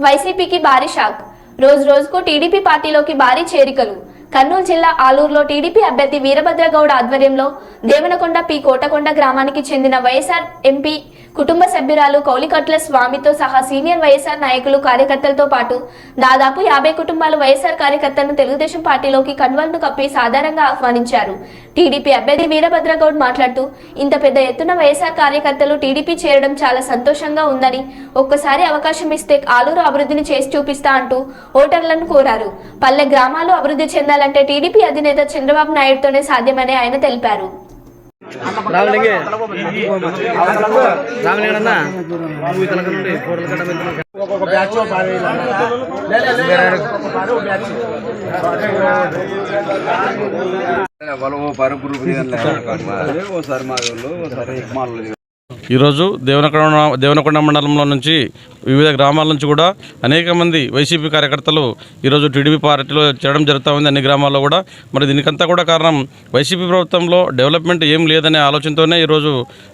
వైసీపీకి భారీ షాక్. రోజు రోజుకు టీడీపీ పార్టీలోకి భారీ చేరికలు. కర్నూలు జిల్లా ఆలూరులో టీడీపీ అభ్యర్థి వీరభద్రగౌడ ఆధ్వర్యంలో దేవనకొండ పి కోటకొండ గ్రామానికి చెందిన వైఎస్ఆర్ ఎంపీ కుటుంబ సభ్యురాలు కౌలికట్ల స్వామితో సహా సీనియర్ వైఎస్ఆర్ నాయకులు కార్యకర్తలతో పాటు దాదాపు యాభై కుటుంబాలు వైఎస్ఆర్ కార్యకర్తలను తెలుగుదేశం పార్టీలోకి కన్వల్ను కప్పి సాధారణంగా ఆహ్వానించారు. టీడీపీ అభ్యర్థి వీరభద్రగౌడ్ మాట్లాడుతూ ఇంత పెద్ద ఎత్తున వైఎస్ఆర్ కార్యకర్తలు టీడీపీ చేరడం చాలా సంతోషంగా ఉందని ఒక్కసారి అవకాశం ఇస్తే ఆలూరు అభివృద్ధిని చేసి చూపిస్తా అంటూ ఓటర్లను కోరారు. పల్లె గ్రామాలు అభివృద్ధి చెందాలంటే టీడీపీ అధినేత చంద్రబాబు నాయుడుతోనే సాధ్యమని ఆయన తెలిపారు. రామలింగే రామలింగ అన్న నువ్వు తనక నుండి ఫోటోలు కట్ట ఒక్కొక్క బ్యాచ్ వాళ్ళు ఓ పరు గ్రూప్ ఓసారి మా వాళ్ళు ఓసారి మాలు ఈరోజు దేవనకొండ దేవనకొండ మండలంలో నుంచి వివిధ గ్రామాల నుంచి కూడా అనేక మంది వైసీపీ కార్యకర్తలు ఈరోజు టీడీపీ పార్టీలో చేరడం జరుగుతూ ఉంది అన్ని గ్రామాల్లో కూడా. మరి దీనికంతా కూడా కారణం వైసీపీ ప్రభుత్వంలో డెవలప్మెంట్ ఏం లేదనే ఆలోచనతోనే ఈరోజు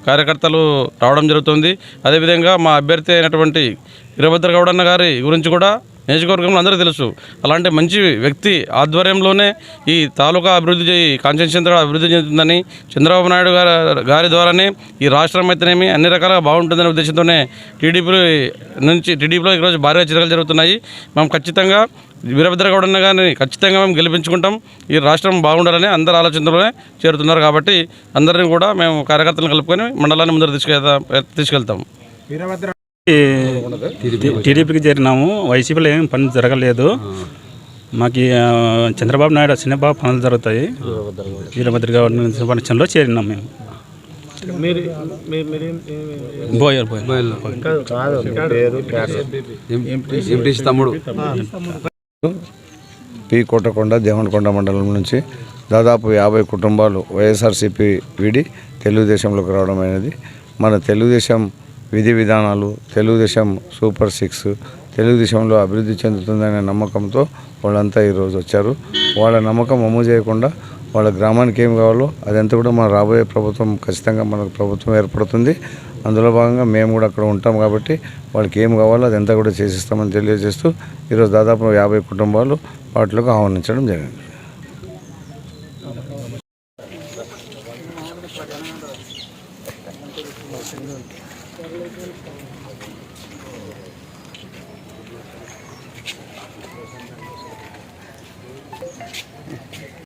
కార్యకర్తలు రావడం జరుగుతుంది. అదేవిధంగా మా అభ్యర్థి అయినటువంటి వీరభద్ర గౌడన్న గారి గురించి కూడా నియోజకవర్గంలో అందరూ తెలుసు. అలాంటి మంచి వ్యక్తి ఆధ్వర్యంలోనే ఈ తాలూకా అభివృద్ధి చేయి చంద్ర అభివృద్ధి చెందుతుందని చంద్రబాబు నాయుడు గారి గారి ద్వారానే ఈ రాష్ట్రం అయితేనేమి అన్ని రకాలుగా బాగుంటుందనే ఉద్దేశంతోనే టీడీపీ నుంచి టీడీపీలో ఈరోజు భారీగా చర్యలు జరుగుతున్నాయి. మేము ఖచ్చితంగా వీరభద్రగౌడ గారిని ఖచ్చితంగా మేము గెలిపించుకుంటాం. ఈ రాష్ట్రం బాగుండాలని అందరి ఆలోచనలోనే చేరుతున్నారు కాబట్టి అందరిని కూడా మేము కార్యకర్తలను కలుపుకొని మండలాన్ని ముందర తీసుకెళ్తాం తీసుకెళ్తాం. టీడీపీకి చేరినాము. వైసీపీలో ఏం పని జరగలేదు. మాకు చంద్రబాబు నాయుడు చిన్నబాబు పనులు జరుగుతాయి. వీరభద్ర గవర్నమెంట్ పరీక్షలో చేరినాం మేము. బోయర్ బోయర్. తమ్ముడు. పి కోటకొండ దేవనకొండ మండలం నుంచి దాదాపు యాభై కుటుంబాలు వైఎస్ఆర్సీపీ విడి తెలుగుదేశంలోకి రావడం అనేది మన తెలుగుదేశం విధి విధానాలు తెలుగుదేశం సూపర్ సిక్స్ తెలుగుదేశంలో అభివృద్ధి చెందుతుందనే నమ్మకంతో వాళ్ళంతా ఈరోజు వచ్చారు. వాళ్ళ నమ్మకం అమ్ము చేయకుండా వాళ్ళ గ్రామానికి ఏం కావాలో అదంతా కూడా మన రాబోయే ప్రభుత్వం ఖచ్చితంగా మనకు ప్రభుత్వం ఏర్పడుతుంది. అందులో భాగంగా మేము కూడా అక్కడ ఉంటాం కాబట్టి వాళ్ళకి ఏం కావాలో అదంతా కూడా చేసిస్తామని తెలియజేస్తూ ఈరోజు దాదాపు యాభై కుటుంబాలు వాటిలోకి ఆహ్వానించడం జరిగింది. Thank you.